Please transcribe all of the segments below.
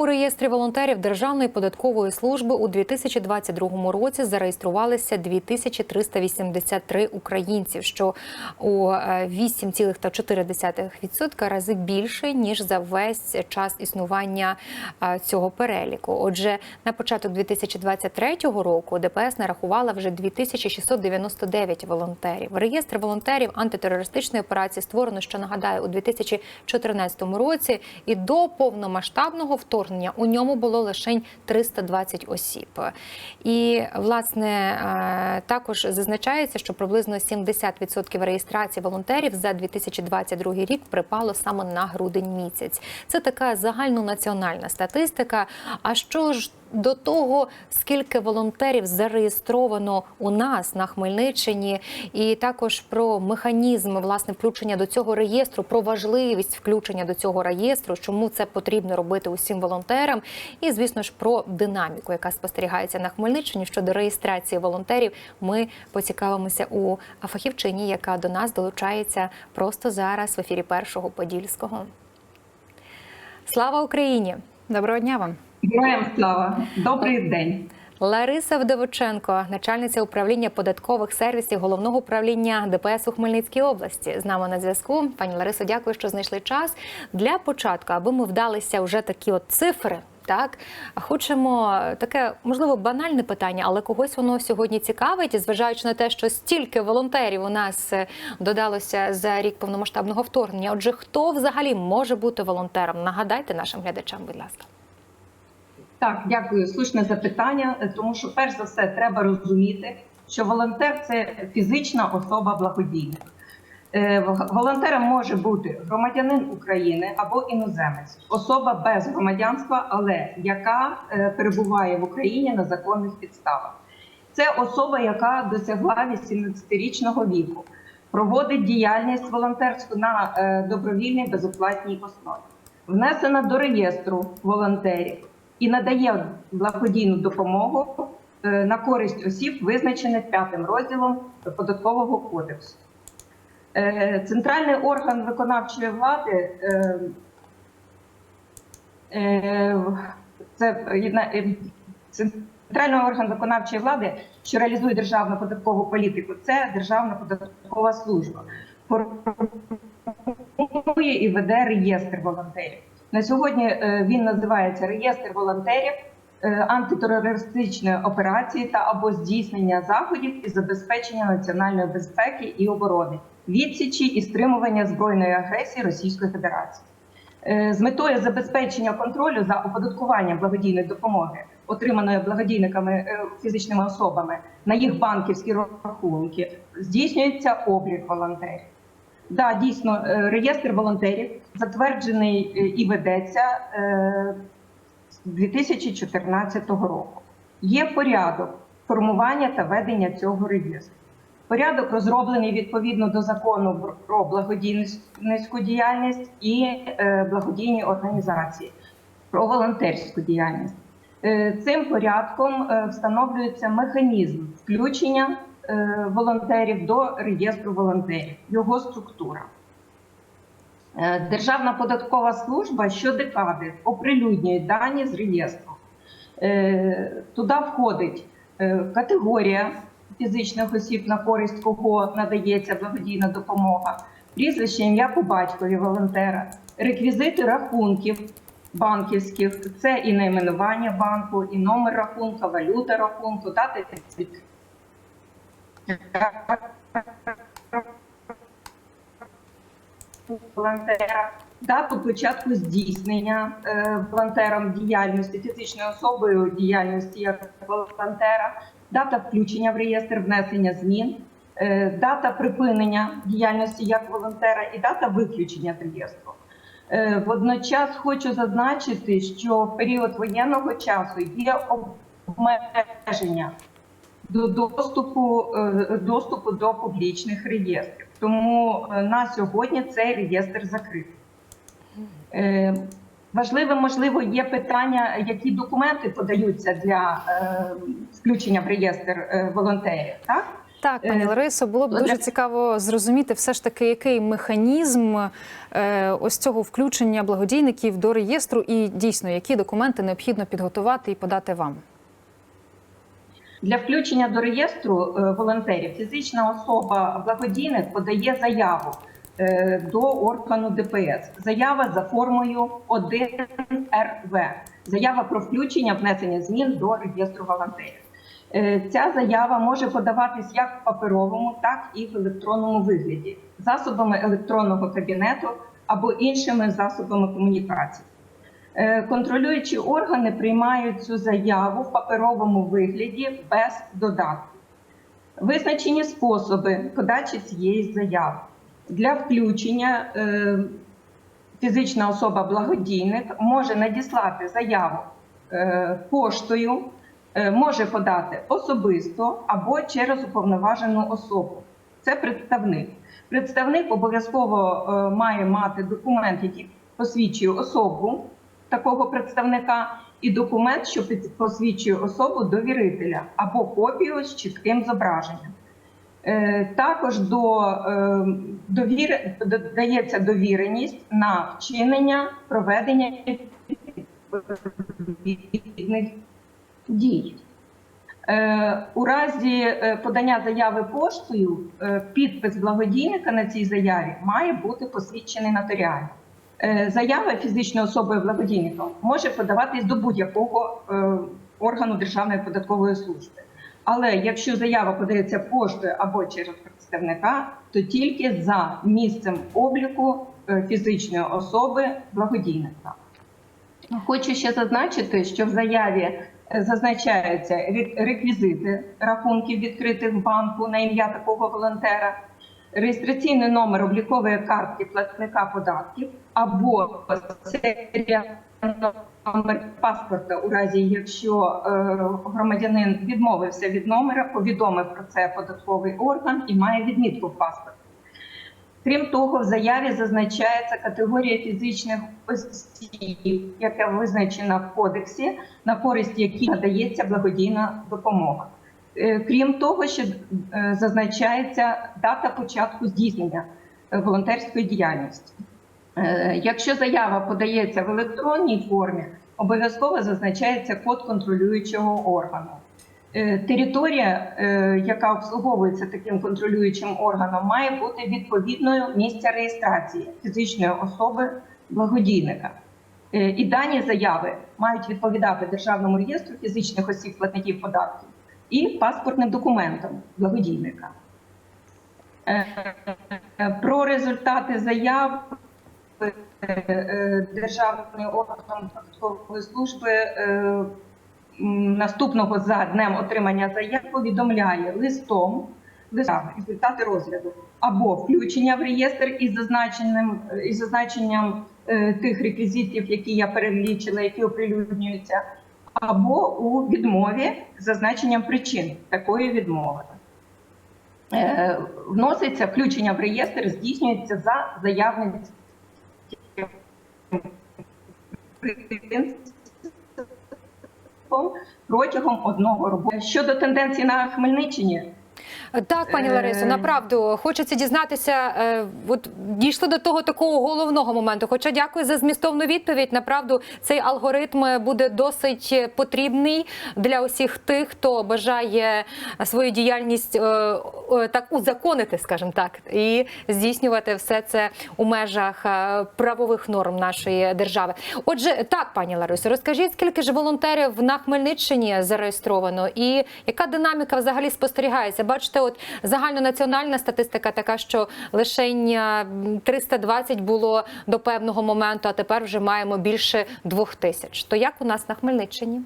У реєстрі волонтерів Державної податкової служби у 2022 році зареєструвалися 2383 українців, що у е, 8,4% рази більше ніж за весь час існування е, цього переліку. Отже, на початок 2023 року ДПС нарахувала вже 2699 волонтерів. Реєстр волонтерів антитерористичної операції створено, що нагадаю, у 2014 році, і до повномасштабного вторгнення у ньому було лише 320 осіб. І власне е, також зазначається, що приблизно 70% реєстрації волонтерів за 2022 рік припало саме на грудень місяць. Це така загальнонаціональна статистика. А що ж до того, скільки волонтерів зареєстровано у нас на Хмельниччині, і також про механізм власне включення до цього реєстру, про важливість включення до цього реєстру, чому це потрібно робити усім волонтерам, і звісно ж про динаміку, яка спостерігається на Хмельниччині щодо реєстрації волонтерів. Ми поцікавимося у фахівчині, яка до нас долучається просто зараз в ефірі першого подільського. Слава Україні! Доброго дня вам. Героям слава, добрий день. Лариса Вдовиченко, начальниця управління податкових сервісів головного управління ДПС у Хмельницькій області, з нами на зв'язку. Пані Ларисо, дякую, що знайшли час для початку, аби ми вдалися вже такі от цифри. Так, хочемо таке можливо банальне питання, але когось воно сьогодні цікавить, зважаючи на те, що стільки волонтерів у нас е, додалося за рік повномасштабного вторгнення. Отже, хто взагалі може бути волонтером? Нагадайте нашим глядачам, будь ласка. Так, дякую. Слушне запитання, тому що перш за все треба розуміти, що волонтер це фізична особа благодійник. Е, Волонтером може бути громадянин України або іноземець, особа без громадянства, але яка е, перебуває в Україні на законних підставах. Це особа, яка досягла 18-річного віку, проводить діяльність волонтерську на е, добровільній безоплатній основі, внесена до реєстру волонтерів і надає благодійну допомогу е, на користь осіб, визначених п'ятим розділом податкового кодексу. Е, Центральний орган виконавчої влади е, це центральний орган виконавчої влади, що реалізує державну податкову політику, це Державна податкова служба. Формує і веде реєстр волонтерів. На сьогодні е, він називається реєстр волонтерів е, антитерористичної операції та або здійснення заходів із забезпечення національної безпеки і оборони, відсічі і стримування збройної агресії Російської Федерації. Е, З метою забезпечення контролю за оподаткуванням благодійної допомоги, отриманої благодійниками фізичними особами на їх банківські рахунки, здійснюється облік волонтерів. Да, дійсно, е, реєстр волонтерів затверджений е, і ведеться е, з 2014 року. Є порядок формування та ведення цього реєстру. Порядок розроблений відповідно до закону про благодійницьку діяльність і благодійні організації, про волонтерську діяльність. Цим порядком встановлюється механізм включення волонтерів до реєстру волонтерів, його структура. Е, Державна податкова служба щодекади оприлюднює дані з реєстру. Е, Туди входить е, категорія фізичних осіб, на користь кого надається благодійна допомога, прізвище, ім'я по батькові волонтера, реквізити рахунків банківських, це і найменування банку, і номер рахунка, валюта рахунку, дати волонтера, дату початку здійснення е, волонтером діяльності, фізичною особою діяльності як волонтера, дата включення в реєстр внесення змін, е, дата припинення діяльності як волонтера і дата виключення з реєстру. Е, Водночас хочу зазначити, що в період воєнного часу є обмеження до доступу, е, доступу до публічних реєстрів. Тому е, на сьогодні цей реєстр закритий. Е, Важливим, можливо, є питання, які документи подаються для включення в реєстр волонтерів. Так? Так, пані Ларисо, було б дуже цікаво зрозуміти, все ж таки, який механізм ось цього включення благодійників до реєстру, і дійсно які документи необхідно підготувати і подати вам. Для включення до реєстру е, волонтерів фізична особа благодійник подає заяву е, до органу ДПС. Заява за формою 1РВ. Заява про включення внесення змін до реєстру волонтерів. Е, Ця заява може подаватись як в паперовому, так і в електронному вигляді, засобами електронного кабінету або іншими засобами комунікації. Е, Контролюючі органи приймають цю заяву в паперовому вигляді без додатків. Визначені способи подачі цієї заяви. Для включення е, фізична особа-благодійник може надіслати заяву е, поштою, може подати особисто або через уповноважену особу. Це представник. Представник обов'язково має мати документ, який посвідчує особу такого представника, і документ, що посвідчує особу довірителя або копію з чітким зображенням. Е, Також до е, довіри додається довіреність на вчинення проведення відповідних дій. Е, У разі подання заяви поштою підпис благодійника на цій заяві має бути посвідчений нотаріально. Е, Заява фізичної особи благодійника може подаватись до будь-якого е, органу Державної податкової служби. Але якщо заява подається поштою або через представника, то тільки за місцем обліку е, фізичної особи благодійника. Хочу ще зазначити, що в заяві зазначаються реквізити рахунків відкритих в банку на ім'я такого волонтера, реєстраційний номер облікової картки платника податків або серія номер паспорта у разі, якщо е, громадянин відмовився від номера, повідомив про це податковий орган і має відмітку в паспорті. Крім того, в заяві зазначається категорія фізичних осіб, яка визначена в кодексі, на користь якій надається благодійна допомога. Е, Крім того, що е, зазначається дата початку здійснення е, волонтерської діяльності. Якщо заява подається в електронній формі, обов'язково зазначається код контролюючого органу. Територія, яка обслуговується таким контролюючим органом, має бути відповідною місця реєстрації фізичної особи благодійника. І дані заяви мають відповідати Державному реєстру фізичних осіб платників податків і паспортним документам благодійника. Е, е, Про результати заяв е, Державний орган податкової служби наступного за днем отримання заяв повідомляє листом результати розгляду або включення в реєстр із зазначенням із зазначенням тих реквізитів, які я перелічила, які оприлюднюються, або у відмові зазначенням причин такої відмови. Е, Вноситься включення в реєстр, здійснюється за заявним протягом одного року. Щодо тенденції на Хмельниччині, Так, пані Е, Ларисо, направду хочеться дізнатися. е, От дійшли до того такого головного моменту. Хоча дякую за змістовну відповідь. Направду цей алгоритм буде досить потрібний для усіх тих, хто бажає свою діяльність е, е, так узаконити, скажімо так, і здійснювати все це у межах е, правових норм нашої держави. Отже, так, пані Ларисо, розкажіть, скільки ж волонтерів на Хмельниччині зареєстровано, і яка динаміка взагалі спостерігається? Бачите, от загальнонаціональна статистика така, що лише 320 було до певного моменту, а тепер вже маємо більше двох тисяч. То як у нас на Хмельниччині?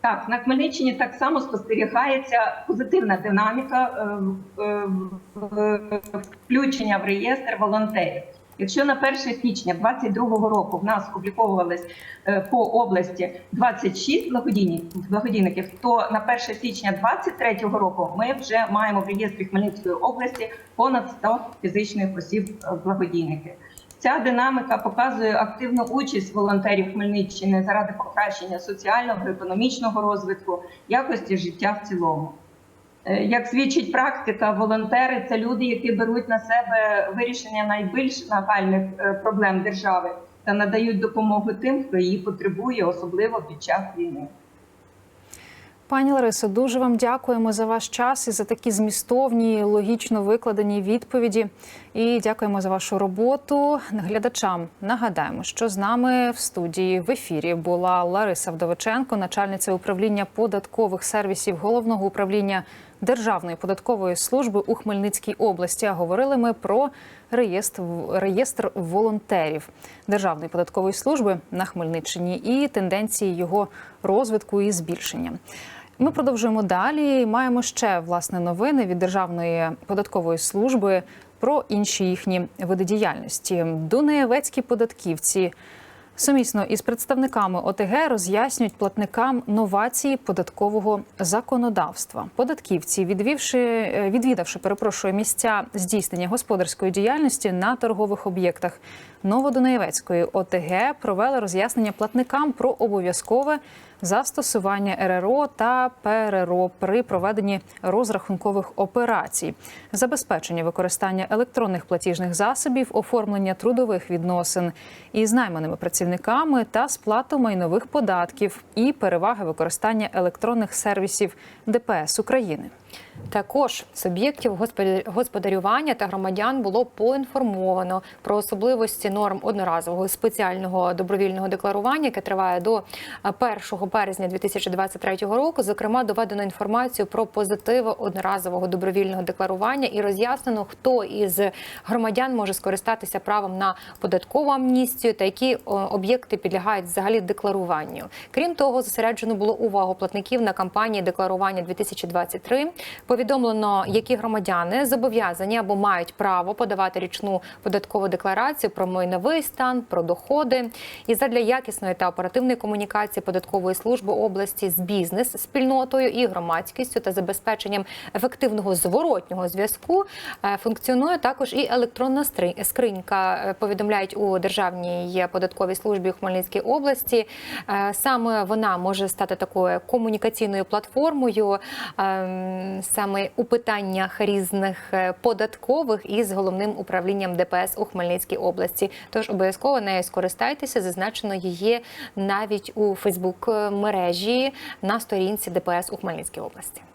Так, на Хмельниччині так само спостерігається позитивна динаміка е, е, включення в реєстр волонтерів. Якщо на 1 січня 2022 року в нас обліковувалось е, по області 26 благодійників, то на 1 січня 2023 року ми вже маємо в реєстрі Хмельницької області понад 100 фізичних осіб е, благодійників. Ця динаміка показує активну участь волонтерів Хмельниччини заради покращення соціального, економічного розвитку, якості життя в цілому. Е, Як свідчить практика, волонтери це люди, які беруть на себе вирішення найбільш нагальних е, проблем держави та надають допомогу тим, хто її потребує, особливо під час війни. Пані Ларисо, дуже вам дякуємо за ваш час і за такі змістовні, логічно викладені відповіді. І дякуємо за вашу роботу. Глядачам нагадаємо, що з нами в студії в ефірі була Лариса Вдовиченко, начальниця управління податкових сервісів головного управління Державної податкової служби у Хмельницькій області. А говорили ми про реєстр, реєстр волонтерів Державної податкової служби на Хмельниччині і тенденції його розвитку і збільшення. Ми продовжуємо далі. Маємо ще власне новини від Державної податкової служби про інші їхні види діяльності. Дунаєвецькі податківці сумісно із представниками ОТГ роз'яснюють платникам новації податкового законодавства. Податківці, відвівши е, відвідавши, перепрошую, місця здійснення господарської діяльності на торгових об'єктах Новодунаєвецької ОТГ, провели роз'яснення платникам про обов'язкове застосування РРО та ПРРО при проведенні розрахункових операцій, забезпечення використання електронних платіжних засобів, оформлення трудових відносин із найманими працівниками та сплату майнових податків і переваги використання електронних сервісів ДПС України. Також суб'єктів господарю- господарювання та громадян було поінформовано про особливості норм одноразового спеціального добровільного декларування, яке триває до е, 1 березня 2023 року. Зокрема, доведено інформацію про позитиви одноразового добровільного декларування і роз'яснено, хто із громадян може скористатися правом на податкову амністію та які об'єкти підлягають взагалі декларуванню. Крім того, зосереджено було увагу платників на кампанії декларування 2023. Повідомлено, які громадяни зобов'язані або мають право подавати річну податкову декларацію про майновий стан, про доходи. І задля якісної та оперативної комунікації податкової служби області з бізнес спільнотою і громадськістю та забезпеченням ефективного зворотнього зв'язку е, функціонує також і електронна скринька. е, Повідомляють у державній податковій службі у Хмельницькій області. Е, Саме вона може стати такою комунікаційною платформою ем, саме у питаннях різних е, податкових із головним управлінням ДПС у Хмельницькій області. Тож обов'язково нею скористайтеся. Зазначено її навіть у Фейсбук мережі на сторінці ДПС у Хмельницькій області.